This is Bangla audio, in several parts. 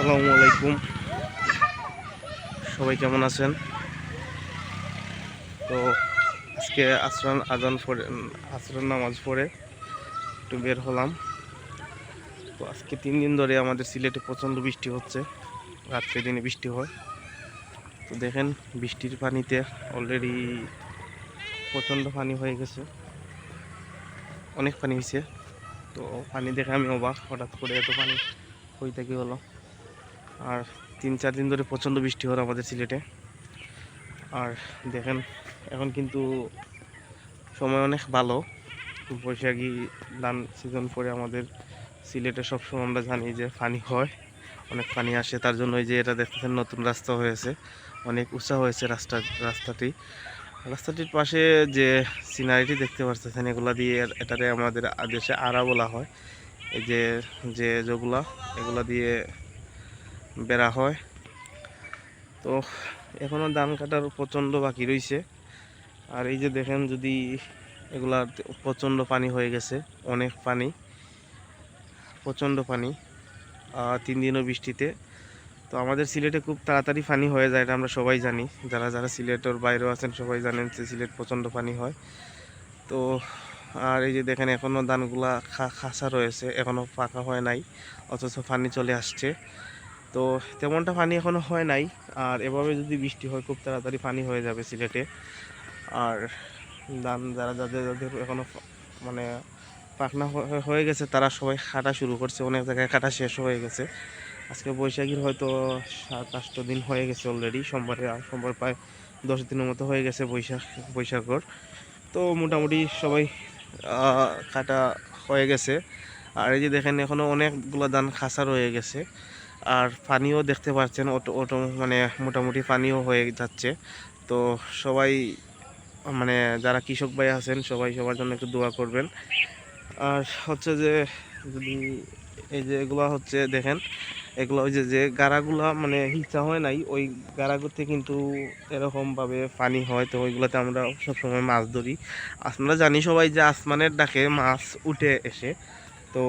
আসসালামু আলাইকুম। সবাই কেমন আছেন? তো আজকে আসরান আজান পরে আসরান নামাজ পড়ে একটু বের হলাম। তো আজকে তিন দিন ধরে আমাদের সিলেটে প্রচণ্ড বৃষ্টি হচ্ছে। রাত্রে দিনে বৃষ্টি হয়। তো দেখেন, বৃষ্টির পানিতে অলরেডি প্রচণ্ড পানি হয়ে গেছে। অনেক পানি হয়েছে। তো পানি দেখে আমি অবাক, হঠাৎ করে এত পানি হয়ে থাকি হলো? আর তিন চার দিন ধরে প্রচণ্ড বৃষ্টি হলো আমাদের সিলেটে। আর দেখেন, এখন কিন্তু সময় অনেক ভালো। বৈশাখী ধান সিজন পরে আমাদের সিলেটে সবসময় আমরা জানি যে পানি হয়, অনেক পানি আসে। তার জন্য এই যে এটা দেখতেছেন, নতুন রাস্তা হয়েছে। অনেক উঁচা হয়েছে রাস্তা, রাস্তাটি। রাস্তাটির পাশে যে সিনারিটি দেখতে পাচ্ছেন এগুলা দিয়ে এটারে আমাদের দেশে আড়া বলা হয়। এই যে যে যেগুলা, এগুলা দিয়ে বেড়া হয়। তো এখনও ধান কাটার প্রচণ্ড বাকি রয়েছে আর এই যে দেখেন যদি এগুলা প্রচণ্ড পানি হয়ে গেছে, অনেক পানি, প্রচণ্ড পানি তিন দিনও বৃষ্টিতে। তো আমাদের সিলেটে খুব তাড়াতাড়ি পানি হয়ে যায় এটা আমরা সবাই জানি। যারা যারা সিলেটের বাইরেও আছেন সবাই জানেন যে সিলেট প্রচণ্ড পানি হয়। তো, আর এই যে দেখেন এখনও ধানগুলা খা- খাসা রয়েছে এখনও পাকা হয় নাই, অথচ পানি চলে আসছে। তো তেমনটা পানি এখনও হয় নাই। আর এভাবে যদি বৃষ্টি হয়, খুব তাড়াতাড়ি পানি হয়ে যাবে সিলেটে। আর ধান যারা, যাদের যাদের এখনও মানে পাখনা হয়ে গেছে, তারা সবাই কাটা শুরু করছে। অনেক জায়গায় কাটা শেষ হয়ে গেছে। আজকে বৈশাখীর হয়তো সাত আটটা দিন হয়ে গেছে অলরেডি সোমবারে আর সোমবার প্রায় দশ দিনের মতো হয়ে গেছে বৈশাখ, বৈশাখর। তো মোটামুটি সবাই কাটা হয়ে গেছে। আর এই যে দেখেন এখনও অনেকগুলো ধান খাসা রয়ে গেছে। আর পানিও দেখতে পাচ্ছেন, অটো অটো মানে মোটামুটি পানিও হয়ে যাচ্ছে। তো সবাই মানে যারা কৃষক ভাই আছেন, সবাই সবার জন্য একটু দোয়া করবেন। আর হচ্ছে যে, যদি এই যে এগুলো হচ্ছে দেখেন, এগুলো ওই যে যে গাড়াগুলা মানে হিচা হয় নাই, ওই গাড়াগুলোতে কিন্তু এরকমভাবে পানি হয়। তো ওইগুলোতে আমরা সবসময় মাছ ধরি। আমরা জানি সবাই যে আসমানের ডাকে মাছ উঠে এসে। তো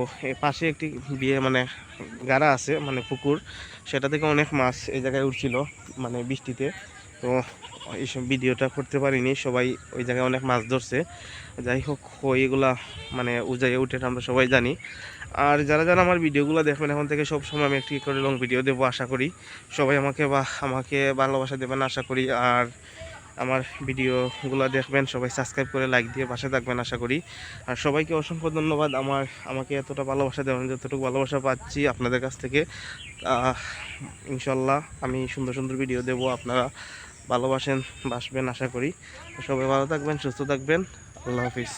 পাশে একটি বিয়ে মানে গাড়া আছে মানে পুকুর। সেটা থেকে অনেক মাছ এই জায়গায় উঠছিল মানে বৃষ্টিতে। তো এইসব ভিডিওটা করতে পারিনি, সবাই ওই জায়গায় অনেক মাছ ধরছে। যাই হোক ওইগুলা মানে উজাইয়ে উঠে আমরা সবাই জানি। আর যারা যারা আমার ভিডিওগুলো দেখবেন, এখন থেকে সব সময় আমি একটি করে লং ভিডিও দেবো, আশা করি। সবাই আমাকে বা আমাকে ভালোবাসা দেবেন, আশা করি। আর আমার ভিডিওগুলো দেখবেন, সবাই সাবস্ক্রাইব করে লাইক দিয়ে বাসে থাকবেন আশা করি। আর সবাইকে অসংখ্য ধন্যবাদ আমার, আমাকে এতটা ভালোবাসা দেবেন যতটুকু ভালোবাসা পাচ্ছি আপনাদের কাছ থেকে। ইনশাল্লাহ আমি সুন্দর সুন্দর ভিডিও দেব, আপনারা ভালোবাসেন, বাসবেন আশা করি। সবাই ভালো থাকবেন, সুস্থ থাকবেন। আল্লাহ হাফিজ।